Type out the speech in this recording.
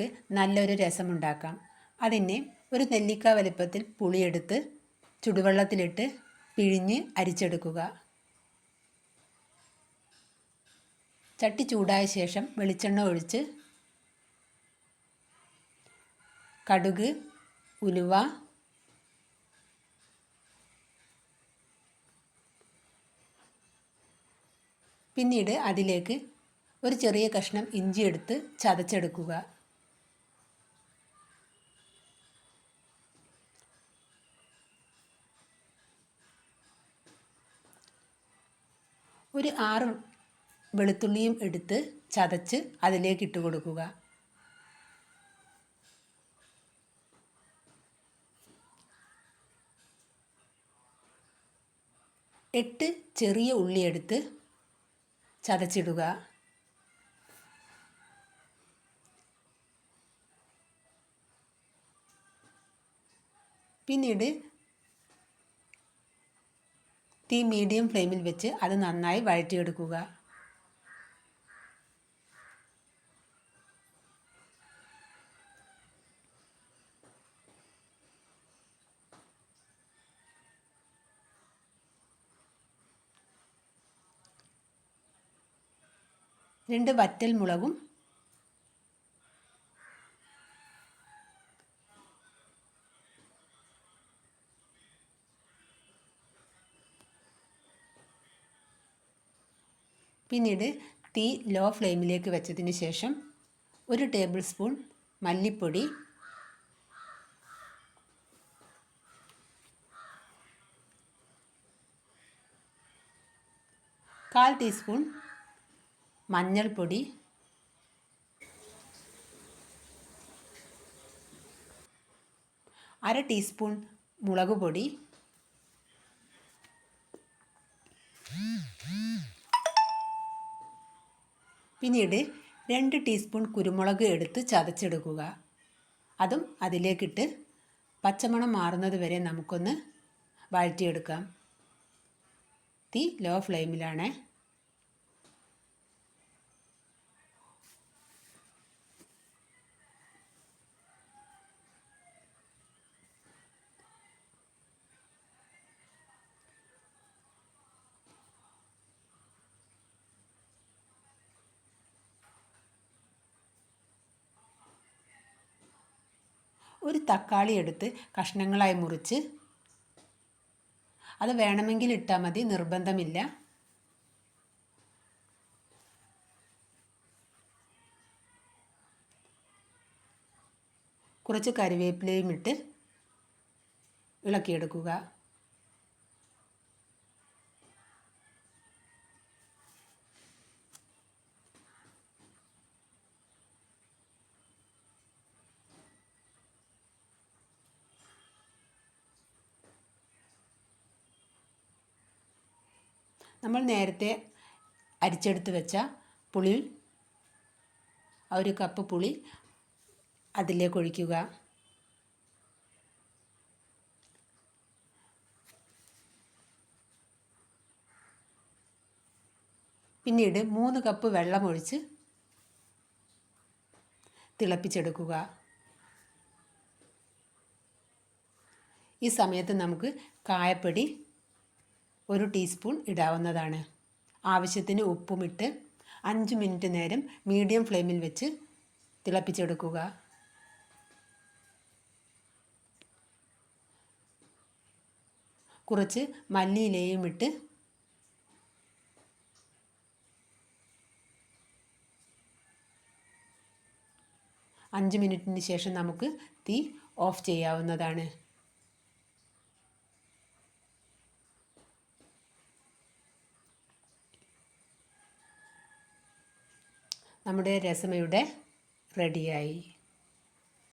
നമുക്ക് നല്ലൊരു രസമുണ്ടാക്കാം. അതിന് ഒരു നെല്ലിക്ക വലിപ്പത്തിൽ പുളിയെടുത്ത് ചുടുവെള്ളത്തിലിട്ട് പിഴിഞ്ഞ് അരിച്ചെടുക്കുക. ചട്ടി ചൂടായ ശേഷം വെളിച്ചെണ്ണ ഒഴിച്ച് കടുക് ഉലുവ പിന്നീട് അതിലേക്ക് ഒരു ചെറിയ കഷ്ണം ഇഞ്ചി എടുത്ത് ചതച്ചെടുക്കുക. ഒരു ആറ് വെളുത്തുള്ളിയും എടുത്ത് ചതച്ച് അതിലേക്ക് ഇട്ട് കൊടുക്കുക. എട്ട് ചെറിയ ഉള്ളി എടുത്ത് ചതച്ചിടുക. പിന്നീട് തീ മീഡിയം ഫ്ലെയിമിൽ വെച്ച് അത് നന്നായി വഴറ്റിയെടുക്കുക. രണ്ട് വറ്റൽ മുളകും പിന്നീട് തീ ലോ ഫ്ലെയിമിലേക്ക് വെച്ചതിന് ശേഷം ഒരു ടേബിൾ സ്പൂൺ മല്ലിപ്പൊടി കാൽ ടീസ്പൂൺ മഞ്ഞൾപ്പൊടി അര ടീസ്പൂൺ മുളക് പൊടി പിന്നീട് രണ്ട് ടീസ്പൂൺ കുരുമുളക് എടുത്ത് ചതച്ചെടുക്കുക. അതും അതിലേക്കിട്ട് പച്ചമണം മാറുന്നത് വരെ നമുക്കൊന്ന് വഴറ്റിയെടുക്കാം. തീ ലോ ഫ്ലെയിമിലാണ്. ഒരു തക്കാളി എടുത്ത് കഷ്ണങ്ങളായി മുറിച്ച് അത് വേണമെങ്കിൽ ഇട്ടാൽ മതി നിർബന്ധമില്ല. കുറച്ച് കറിവേപ്പിലയും ഇട്ട് ഇളക്കിയെടുക്കുക. നമ്മൾ നേരത്തെ അരിച്ചെടുത്ത് വെച്ച പുളി ആ ഒരു കപ്പ് പുളി അതിലേക്ക് ഒഴിക്കുക. പിന്നീട് മൂന്ന് കപ്പ് വെള്ളം ഒഴിച്ച് തിളപ്പിച്ചെടുക്കുക. ഈ സമയത്ത് നമുക്ക് കായപ്പൊടി ഒരു ടീസ്പൂൺ ഇടാവുന്നതാണ്. ആവശ്യത്തിന് ഉപ്പുമിട്ട് അഞ്ച് മിനിറ്റ് നേരം മീഡിയം ഫ്ലെയിമിൽ വെച്ച് തിളപ്പിച്ചെടുക്കുക. കുറച്ച് മല്ലിയിലയും ഇട്ട് അഞ്ച് മിനിറ്റിന് ശേഷം നമുക്ക് തീ ഓഫ് ചെയ്യാവുന്നതാണ്. നമ്മുടെ രസമയുടെ റെഡിയായി.